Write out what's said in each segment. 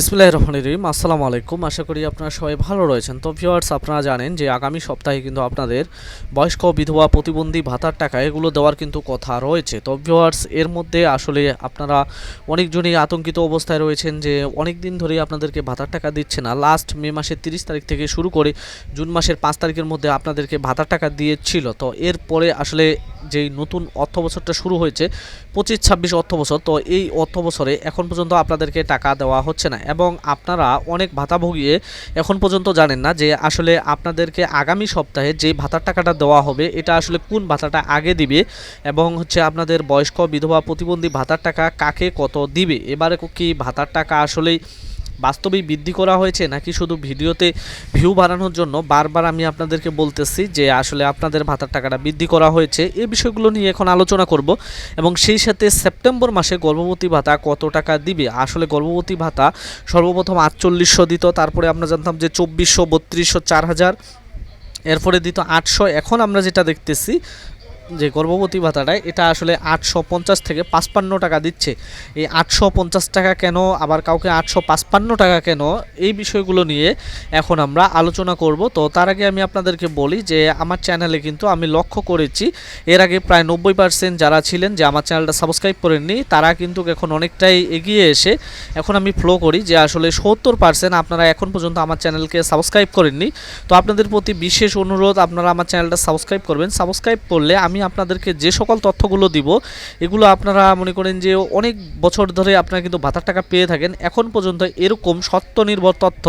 বিসমিল্লাহ রহমান রহিম, আসসালামু আলাইকুম। আশা করি আপনারা সবাই ভালো রয়েছেন। তো ভিউয়ার্স আপনারা জানেন যে আগামী সপ্তাহে কিন্তু আপনাদের বয়স্ক বিধবা প্রতিবন্ধী ভাতার টাকা, এগুলো দেওয়ার কিন্তু কথা রয়েছে। তো ভিউয়ার্স এর মধ্যে আসলে আপনারা অনেকজনই আতঙ্কিত অবস্থায় রয়েছেন যে অনেক দিন ধরেই আপনাদেরকে ভাতার টাকা দিচ্ছে না। লাস্ট মে মাসের তিরিশ তারিখ থেকে শুরু করে জুন মাসের পাঁচ তারিখের মধ্যে আপনাদেরকে ভাতার টাকা দিয়েছিল। তো এরপরে আসলে যেই নতুন অর্থ বছরটা শুরু হয়েছে, পঁচিশ ছাব্বিশ অর্থ বছর, তো এই অর্থ বছরে এখন পর্যন্ত আপনাদেরকে টাকা দেওয়া হচ্ছে না। এবং আপনারা অনেক ভাতা ভুগিয়ে এখন পর্যন্ত জানেন না যে আসলে আপনাদেরকে আগামী সপ্তাহে যে ভাতার টাকাটা দেওয়া হবে, এটা আসলে কোন ভাতাটা আগে দিবে এবং হচ্ছে আপনাদের বয়স্ক বিধবা প্রতিবন্ধী ভাতার টাকা কাকে কত দিবে? এবারে কি ভাতার টাকা আসলেই বাস্তবেই বৃদ্ধি করা হয়েছে নাকি শুধু ভিডিওতে ভিউ বাড়ানোর জন্য? বারবার আমি আপনাদেরকে বলতেছি যে আসলে আপনাদের ভাতার টাকাটা বৃদ্ধি করা হয়েছে। এই বিষয়গুলো নিয়ে এখন আলোচনা করব এবং সেই সাথে সেপ্টেম্বর মাসে গর্ভবতী ভাতা কত টাকা দিবে? আসলে গর্ভবতী ভাতা সর্বপ্রথম আটচল্লিশশো দিত, তারপরে আমরা জানতাম যে চব্বিশশো, বত্রিশশো, চার হাজার, এরপরে দিত আটশো। এখন আমরা যেটা দেখতেছি যে গর্ভবতী ভাতাটা এটা আসলে আটশো পঞ্চাশ থেকে পাঁচপান্ন টাকা দিচ্ছে। এই আটশো পঞ্চাশ টাকা কেন, আবার কাউকে আটশো পাঁচপান্ন টাকা কেন, এই বিষয়গুলো নিয়ে এখন আমরা আলোচনা করব। তো তার আগে আমি আপনাদেরকে বলি যে, আমার চ্যানেলে কিন্তু আমি লক্ষ্য করেছি, এর আগে প্রায় নব্বই পার্সেন্ট যারা ছিলেন যে আমার চ্যানেলটা সাবস্ক্রাইব করেননি, তারা কিন্তু এখন অনেকটাই এগিয়ে এসে, এখন আমি ফ্লো করি যে আসলে সত্তর পার্সেন্ট আপনারা এখন পর্যন্ত আমার চ্যানেলকে সাবস্ক্রাইব করেননি। তো আপনাদের প্রতি বিশেষ অনুরোধ, আপনারা আমার চ্যানেলটা সাবস্ক্রাইব করবেন। সাবস্ক্রাইব করলে আমি আপনাদেরকে যে সকল তথ্যগুলো দিব, এগুলো আপনারা মনে করেন যে অনেক বছর ধরে আপনারা কিন্তু ভাতার টাকা পেয়ে থাকেন। এখন পর্যন্ত এরকম সত্য নির্ভর তথ্য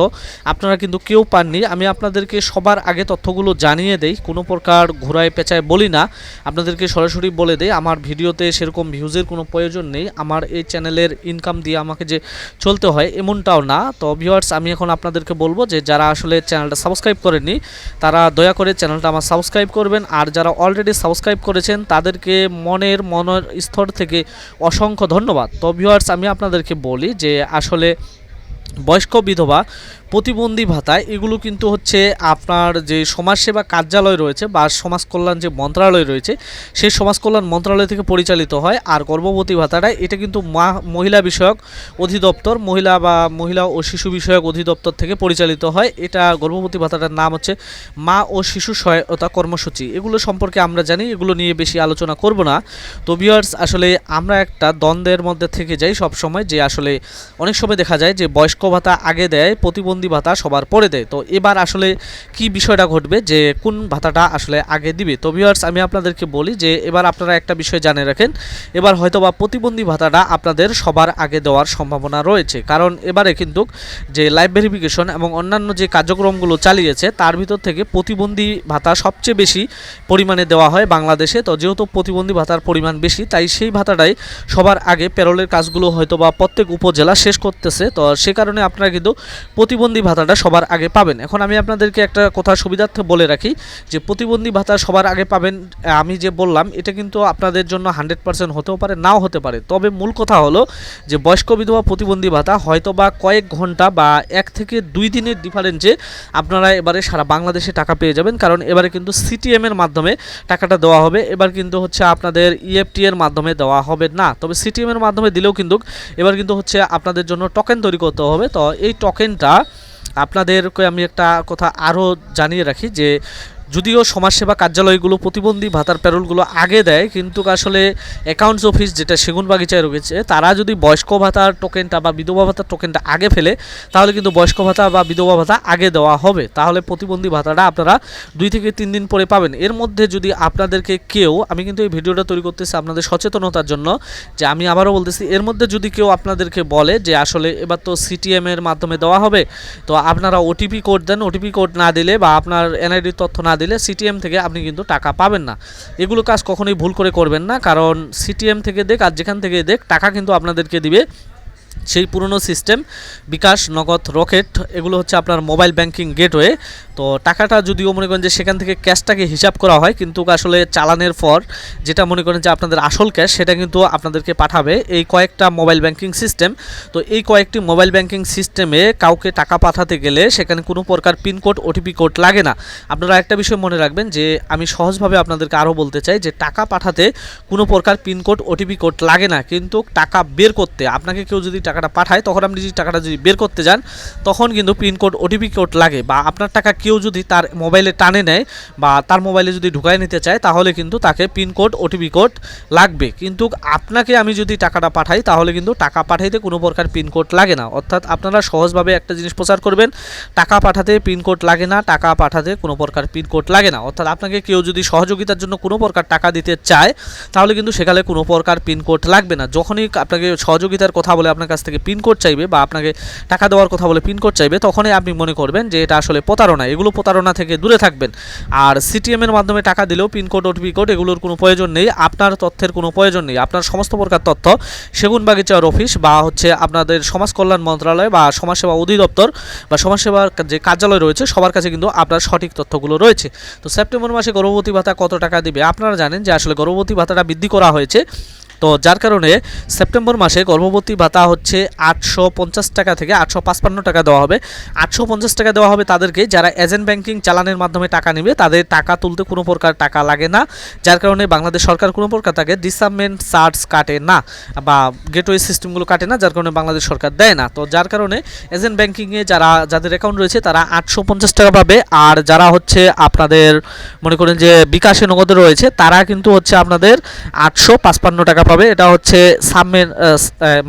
আপনারা কিন্তু কেউ পাননি। আমি আপনাদেরকে সবার আগে তথ্যগুলো জানিয়ে দেই, কোনো প্রকার ঘোরায় পেঁচায় বলি না। আপনাদেরকে সরাসরি বলে দেই, আমার ভিডিওতে সেরকম ভিউজের কোনো প্রয়োজন নেই। আমার এই চ্যানেলের ইনকাম দিয়ে আমাকে যে চলতে হয় এমনটাও না। তো ভিউয়ার্স আমি এখন আপনাদেরকে বলব যে যারা আসলে চ্যানেলটা সাবস্ক্রাইব করেননি, তারা দয়া করে চ্যানেলটা আমার সাবস্ক্রাইব করবেন। আর যারা অলরেডি সাবস্ক্রাইব করেছেন, তাদেরকে মনের মনের স্তর থেকে অসংখ্য ধন্যবাদ। তো ভিউয়ার্স আমি আপনাদেরকে বলি যে আসলে বয়স্ক বিধবা প্রতিবন্ধী ভাতা এগুলো কিন্তু হচ্ছে আপনার যে সমাজসেবা কার্যালয় রয়েছে বা সমাজ কল্যাণ যে মন্ত্রণালয় রয়েছে, সেই সমাজ কল্যাণ মন্ত্রণালয় থেকে পরিচালিত হয়। আর গর্ভবতী ভাতাটা এটা কিন্তু মা, মহিলা বিষয়ক অধিদপ্তর, মহিলা বা মহিলা ও শিশু বিষয়ক অধিদপ্তর থেকে পরিচালিত হয়। এটা গর্ভবতী ভাতাটার নাম হচ্ছে মা ও শিশু সহায়তা কর্মসূচি। এগুলো সম্পর্কে আমরা জানি, এগুলো নিয়ে বেশি আলোচনা করব না। তো ভিউয়ার্স আসলে আমরা একটা দ্বন্দ্বের মধ্যে থেকে যাই সব সময় যে আসলে অনেক সময় দেখা যায় যে বয়স্ক ভাতা আগে দেয়, প্রতিবন্ধী ভাতা সবার পরে দেয়। তো এবার আসলে কি বিষয়টা ঘটবে যে কোন ভাতাটা আসলে আগে দিবে? তো ভিউয়ার্স আমি আপনাদেরকে বলি যে এবার আপনারা একটা বিষয় জানে রাখেন, এবার হয়তো বা প্রতিবন্ধী ভাতাটা আপনাদের সবার আগে দেওয়ার সম্ভাবনা রয়েছে। কারণ এবারে কিন্তু যে লাইভ ভেরিফিকেশন এবং অন্যান্য যে কার্যক্রমগুলো চালিয়েছে, তার ভিতর থেকে প্রতিবন্ধী ভাতা সবচেয়ে বেশি পরিমাণে দেওয়া হয় বাংলাদেশে। তো যেহেতু প্রতিবন্ধী ভাতার পরিমাণ বেশি, তাই সেই ভাতাটাই সবার আগে পেরোলের কাজগুলো হয়তো বা প্রত্যেক উপজেলা শেষ করতেছে। তো সে কারণে আপনারা কিন্তু প্রতিবন্ধী ভাতাটা সবার আগে পাবেন। এখন আমি আপনাদেরকে একটা কথা সুবিধার্থে বলে রাখি যে, প্রতিবন্ধী ভাতা সবার আগে পাবেন, আমি যে বললাম, এটা কিন্তু আপনাদের জন্য হান্ড্রেড পার্সেন্ট হতেও পারে, নাও হতে পারে। তবে মূল কথা হলো যে, বয়স্ক বিধবা প্রতিবন্ধী ভাতা হয়তো বা কয়েক ঘণ্টা বা এক থেকে দুই দিনের ডিফারেন্সে আপনারা এবারে সারা বাংলাদেশে টাকা পেয়ে যাবেন। কারণ এবারে কিন্তু সিটিএম এর মাধ্যমে টাকাটা দেওয়া হবে। এবার কিন্তু হচ্ছে আপনাদের ইএফটি এর মাধ্যমে দেওয়া হবে না। তবে সিটিএম এর মাধ্যমে দিলেও কিন্তু, এবার কিন্তু হচ্ছে আপনাদের জন্য টোকেন তৈরি করতে হবে। তো এই টোকেনটা আপনাদেরকে আমি একটা কথা আরও জানিয়ে রাখি যে যদিও সমাজসেবা কার্যালয়গুলো প্রতিবন্ধী ভাতার প্যারোলগুলো আগে দেয়, কিন্তু আসলে অ্যাকাউন্টস অফিস যেটা সেগুন বাগিচায় রয়েছে, তারা যদি বয়স্ক ভাতার টোকেনটা বা বিধবা ভাতার টোকেনটা আগে ফেলে, তাহলে কিন্তু বয়স্ক ভাতা বা বিধবা ভাতা আগে দেওয়া হবে। তাহলে প্রতিবন্ধী ভাতাটা আপনারা দুই থেকে তিন দিন পরে পাবেন। এর মধ্যে যদি আপনাদেরকে কেউ, আমি কিন্তু এই ভিডিওটা তৈরি করতেছি আপনাদের সচেতনতার জন্য, যে আমি আবারও বলতেছি, এর মধ্যে যদি কেউ আপনাদেরকে বলে যে আসলে এবার তো সিটিএম এর মাধ্যমে দেওয়া হবে, তো আপনারা ওটিপি কোড দেন। ওটিপি কোড না দিলে বা আপনার এনআইডির তথ্য না দিলে সিটিএম থেকে আপনি কিন্তু টাকা পাবেন না। এগুলো কাজ কখনোই ভুল করে করবেন না, কারণ সিটিএম থেকে দেখ আর যেখান থেকে দেখ, টাকা কিন্তু আপনাদেরকে দিবে সেই পুরনো সিস্টেম, বিকাশ, নগদ, রকেট, এগুলো হচ্ছে আপনার মোবাইল ব্যাংকিং গেটওয়ে। তো টাকাটা যদিও মনে করেন যে সেখান থেকে ক্যাশটাকে হিসাব করা হয়, কিন্তু আসলে চালানের পর যেটা মনে করেন যে আপনাদের আসল ক্যাশ, সেটা কিন্তু আপনাদেরকে পাঠাবে এই কয়েকটা মোবাইল ব্যাংকিং সিস্টেম। তো এই কয়েকটি মোবাইল ব্যাংকিং সিস্টেমে কাউকে টাকা পাঠাতে গেলে সেখানে কোনো প্রকার পিনকোড ওটিপি কোড লাগে না। আপনারা একটা বিষয় মনে রাখবেন যে আমি সহজভাবে আপনাদেরকে আরও বলতে চাই যে টাকা পাঠাতে কোনো প্রকার পিনকোড ওটিপি কোড লাগে না, কিন্তু টাকা বের করতে আপনাকে কেউ যদি টাকাটা পাঠায়, তখন আপনি যদি টাকাটা যদি বের করতে যান, তখন কিন্তু পিনকোড ওটিপি কোড লাগে বা আপনার টাকা কেউ যদি তার মোবাইলে টানে নেয় বা তার মোবাইলে যদি ঢুকায় নিতে চায়, তাহলে কিন্তু তাকে পিনকোড ওটিপি কোড লাগবে। কিন্তু আপনাকে আমি যদি টাকাটা পাঠাই, তাহলে কিন্তু টাকা পাঠাইতে কোনো প্রকার পিনকোড লাগে না। অর্থাৎ আপনারা সহজভাবে একটা জিনিস প্রচার করবেন, টাকা পাঠাতে পিনকোড লাগে না, টাকা পাঠাতে কোনো প্রকার পিনকোড লাগে না। অর্থাৎ আপনাকে কেউ যদি সহযোগিতার জন্য কোনো প্রকার টাকা দিতে চায়, তাহলে কিন্তু সেখানে কোনো প্রকার পিনকোড লাগবে না। যখনই আপনাকে সহযোগিতার কথা বলে আপনার থেকে পিনকোড চাইবে বা আপনাকে টাকা দেওয়ার কথা বলে পিনকোড চাইবে, তখনই আপনি মনে করবেন যে এটা আসলে প্রতারণা। এগুলো প্রতারণা থেকে দূরে থাকবেন। আর সিটিএম এর মাধ্যমে টাকা দিলেও পিনকোড ওটিপি কোড এগুলোর কোনো প্রয়োজন নেই। আপনার তথ্যের কোনো প্রয়োজন নেই। আপনার সমস্ত প্রকার তথ্য সেগুন বাগিচার অফিস বা হচ্ছে আপনাদের সমাজ কল্যাণ মন্ত্রণালয় বা সমাজসেবা অধিদপ্তর বা সমাজসেবার যে কার্যালয় রয়েছে, সবার কাছে কিন্তু আপনার সঠিক তথ্যগুলো রয়েছে। তো সেপ্টেম্বর মাসে গর্ভবতী ভাতা কত টাকা দিবে? আপনারা জানেন যে আসলে গর্ভবতী ভাতাটা বৃদ্ধি করা হয়েছে। তো যার কারণে সেপ্টেম্বর মাসে গর্ভবতী ভাতা হচ্ছে আটশো পঞ্চাশ টাকা থেকে আটশো টাকা দেওয়া হবে। আটশো পঞ্চাশ টাকা দেওয়া হবে তাদেরকে যারা এজেন্ট ব্যাংকিং চালানের মাধ্যমে টাকা নেবে, তাদের টাকা তুলতে কোনো প্রকার টাকা লাগে না। যার কারণে বাংলাদেশ সরকার কোনো প্রকার তাকে ডিসামেন্ট চার্জ কাটে না বা গেটওয়ে সিস্টেমগুলো কাটে না, যার কারণে বাংলাদেশ সরকার দেয় না। তো যার কারণে এজেন্ট ব্যাংকিংয়ে যারা, যাদের অ্যাকাউন্ট রয়েছে, তারা আটশো পঞ্চাশ টাকা পাবে। আর যারা হচ্ছে আপনাদের, মনে করেন যে বিকাশে নগদে রয়েছে, তারা কিন্তু হচ্ছে আপনাদের আটশো টাকা পাবে, এটা হচ্ছে সাবমেন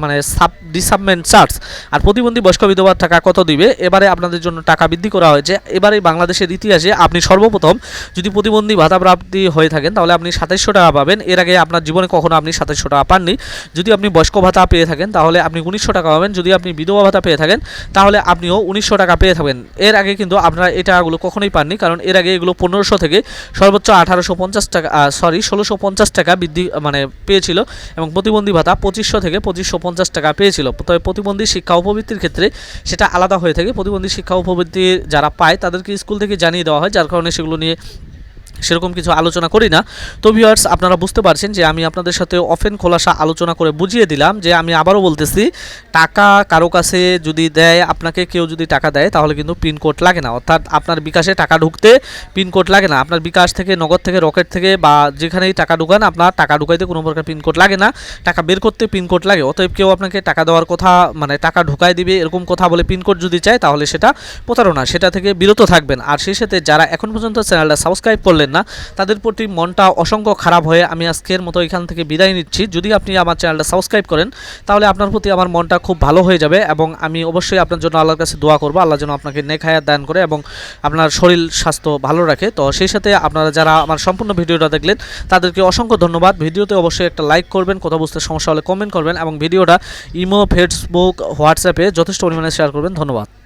মানে সাব ডিসাবমেন্ট চার্জ আর প্রতিবন্ধী বয়স্ক বিধবার টাকা কত দিবে? এবারে আপনাদের জন্য টাকা বৃদ্ধি করা হয়েছে। এবারে বাংলাদেশের ইতিহাসে আপনি সর্বপ্রথম যদি প্রতিবন্ধী ভাতা প্রাপ্তি হয়ে থাকেন, তাহলে আপনি সাতাইশশো টাকা পাবেন। এর আগে আপনার জীবনে কখনো আপনি সাতাইশশো টাকা পাননি। যদি আপনি বয়স্ক ভাতা পেয়ে থাকেন, তাহলে আপনি উনিশশো টাকা পাবেন। যদি আপনি বিধবা ভাতা পেয়ে থাকেন, তাহলে আপনিও উনিশশো টাকা পেয়ে থাকবেন। এর আগে কিন্তু আপনারা এই টাকাগুলো কখনোই পাননি, কারণ এর আগে এগুলো পনেরোশো থেকে সর্বোচ্চ আঠারোশো পঞ্চাশ টাকা সরি ষোলোশো পঞ্চাশ টাকা বৃদ্ধি মানে পেয়েছিল। এবং প্রতিবন্ধী ভাতা পঁচিশশো থেকে পঁচিশশো পঞ্চাশ টাকা পেয়েছিল। তবে প্রতিবন্ধী শিক্ষা উপবৃত্তির ক্ষেত্রে সেটা আলাদা হয়ে থাকে। প্রতিবন্ধী শিক্ষা উপবৃত্তি যারা পায় তাদেরকে স্কুল থেকে জানিয়ে দেওয়া হয়, যার কারণে সেগুলো নিয়ে সেরকম কিছু আলোচনা করি না। তো ভিউয়ার্স আপনারা বুঝতে পারছেন যে আমি আপনাদের সাথে অফেন খোলাসা আলোচনা করে বুঝিয়ে দিলাম যে আমি আবারও বলতেছি, টাকা কারও কাছে যদি দেয়, আপনাকে কেউ যদি টাকা দেয়, তাহলে কিন্তু পিনকোড লাগে না। অর্থাৎ আপনার বিকাশে টাকা ঢুকতে পিনকোড লাগে না। আপনার বিকাশ থেকে, নগদ থেকে, রকেট থেকে বা যেখানেই টাকা ঢুকান, আপনার টাকা ঢুকাইতে কোনো প্রকার পিনকোড লাগে না। টাকা বের করতে পিনকোড লাগে। অতএব কেউ আপনাকে টাকা দেওয়ার কথা মানে টাকা ঢুকাই দিবে, এরকম কথা বলে পিনকোড যদি চায়, তাহলে সেটা প্রতারণা, সেটা থেকে বিরত থাকবেন। আর সেই সাথে যারা এখন পর্যন্ত চ্যানেলটা সাবস্ক্রাইব করলেন না, তাদের প্রতি মনটা অসংখ্য খারাপ হয়ে আমি আজকের মতো এখান থেকে বিদায় নিচ্ছি। যদি আপনি আমার চ্যানেলটা সাবস্ক্রাইব করেন, তাহলে আপনার প্রতি আমার মনটা খুব ভালো হয়ে যাবে এবং আমি অবশ্যই আপনার জন্য আল্লাহর কাছে দোয়া করব, আল্লাহ যেন আপনাকে নেখায়াত দান করে এবং আপনার শরীর স্বাস্থ্য ভালো রাখে। তো সেই সাথে আপনারা যারা আমার সম্পূর্ণ ভিডিওটা দেখলেন, তাদেরকে অসংখ্য ধন্যবাদ। ভিডিওতে অবশ্যই একটা লাইক করবেন, কথা বুঝতে সমস্যা হলে কমেন্ট করবেন এবং ভিডিওটা ইমো ফেসবুক হোয়াটসঅ্যাপে যথেষ্ট পরিমাণে শেয়ার করবেন। ধন্যবাদ।